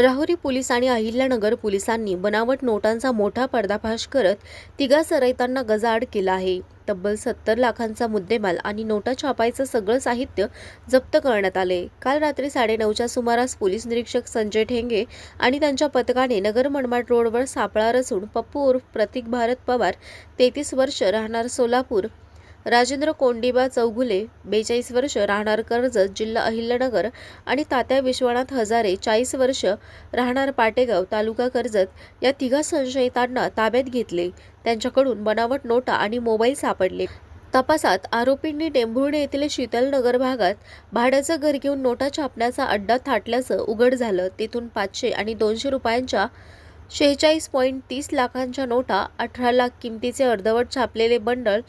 Rahuri police आणि अहिल्यानगर पोलिसांनी बनावट नोटांचा मोठा पर्दाफाश करत तिघा सरैतांना गजाआड केला आहे. तब्बल सत्तर लाखांचा मुद्देमाल आणि नोटा छापायचं सगळं साहित्य जप्त करण्यात आले. काल रात्री साडेनऊच्या सुमारास पोलीस निरीक्षक संजय ठेंगे आणि त्यांच्या पथकाने नगर मनमाड रोडवर सापळा रचून पप्पू उर्फ प्रतीक भारत पवार तेहतीस वर्ष राहणार सोलापूर राजेंद्र कोंडिबा चौगुले बेचाळीस वर्ष राहणार कर्जत जिल्हा अहिल्यानगर आणि तात्या विश्वनाथ हजारे चाळीस वर्ष राहणार पाटेगाव तालुका कर्जत या तिघा संशयितांना ताब्यात घेतले. त्यांच्याकडून बनावट नोटा आणि मोबाईल सापडले. तपासात आरोपींनी टेंभुर्णे येथील शीतलनगर भागात भाड्याचं घर घेऊन नोटा छापण्याचा अड्डा थाटल्याचं उघड झालं. तेथून पाचशे आणि दोनशे रुपयांच्या शेहेचाळीस पॉईंट तीस लाखांच्या नोटा अठरा लाख किमतीचे अर्धवट छापलेले bundle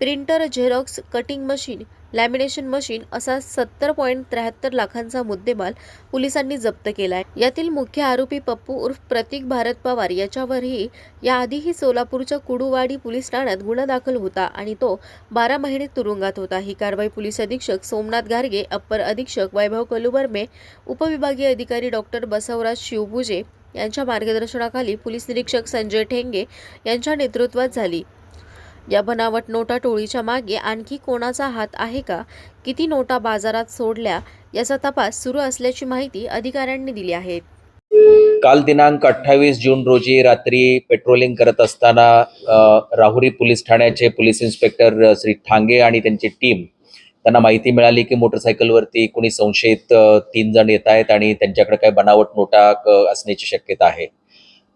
printer Xerox cutting machine lamination machine असा सत्तर पॉईंट त्र्याहत्तर लाखांचा मुद्देमाल पोलिसांनी जप्त केला आहे यातील मुख्य आरोपी पप्पू उर्फ प्रतीक भारत पवार याच्यावरही याआधीही सोलापूरच्या कुडुवाडी पोलीस ठाण्यात गुन्हा दाखल होता आणि तो बारा महिने तुरुंगात होता. ही कारवाई पोलीस अधीक्षक सोमनाथ गार्गे अप्पर अधीक्षक वैभव कलुबर्मे उपविभागीय अधिकारी डॉक्टर बसवराज शिवभुजे यांच्या मार्गदर्शनाखाली पोलीस निरीक्षक संजय ठेंगे यांच्या नेतृत्वात झाली. या बनावट नोटा टोळीच्या मागे आणखी कोणाचा हात आहे का? किती नोटा बाजारात सोडल्या? याचा तपास सुरू असल्याची माहिती अधिकाऱ्यांनी दिली आहे. काल दिनांक अठ्ठावीस जून रोजी रात्री पेट्रोलिंग करत असताना राहुरी पोलीस ठाण्याचे पोलीस इन्स्पेक्टर श्री ठांगे आणि त्यांची टीम त्यांना माहिती मिळाली की मोटरसायकलवरती कोणी संशयित तीन जण येत आहेत आणि त्यांच्याकडे काही बनावट नोटा असण्याची शक्यता आहे.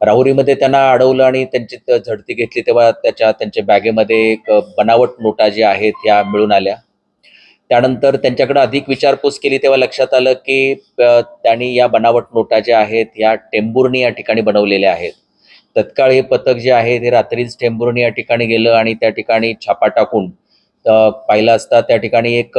राहुरीमध्ये त्यांना अडवलं आणि त्यांची झडती घेतली तेव्हा त्याच्या त्यांच्या बॅगेमध्ये एक बनावट नोटा ज्या आहेत ह्या मिळून आल्या. त्यानंतर त्यांच्याकडे अधिक विचारपूस केली तेव्हा लक्षात आलं की त्यांनी या बनावट नोटा ज्या आहेत या टेंबुर्णी या ठिकाणी बनवलेल्या आहेत. तत्काळ हे पथक जे आहे ते रात्रीच टेंबुर्णी या ठिकाणी गेलं आणि त्या ठिकाणी छापा टाकून पाहिलं असता त्या ठिकाणी एक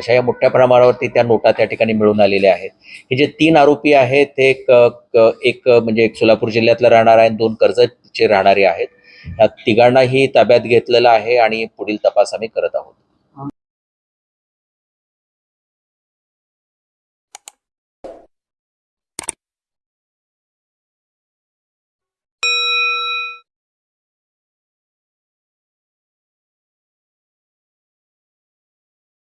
अशा या मोठ्या प्रमाणावरती त्या नोटा त्या ठिकाणी मिळून आलेल्या आहेत. हे जे तीन आरोपी आहेत ते एक एक म्हणजे एक सोलापूर जिल्ह्यातला राहणार आहे आणि दोन कर्जतचे राहणारे आहेत. या तिघांनाही ताब्यात घेतलेलं आहे आणि पुढील तपास आम्ही करत आहोत.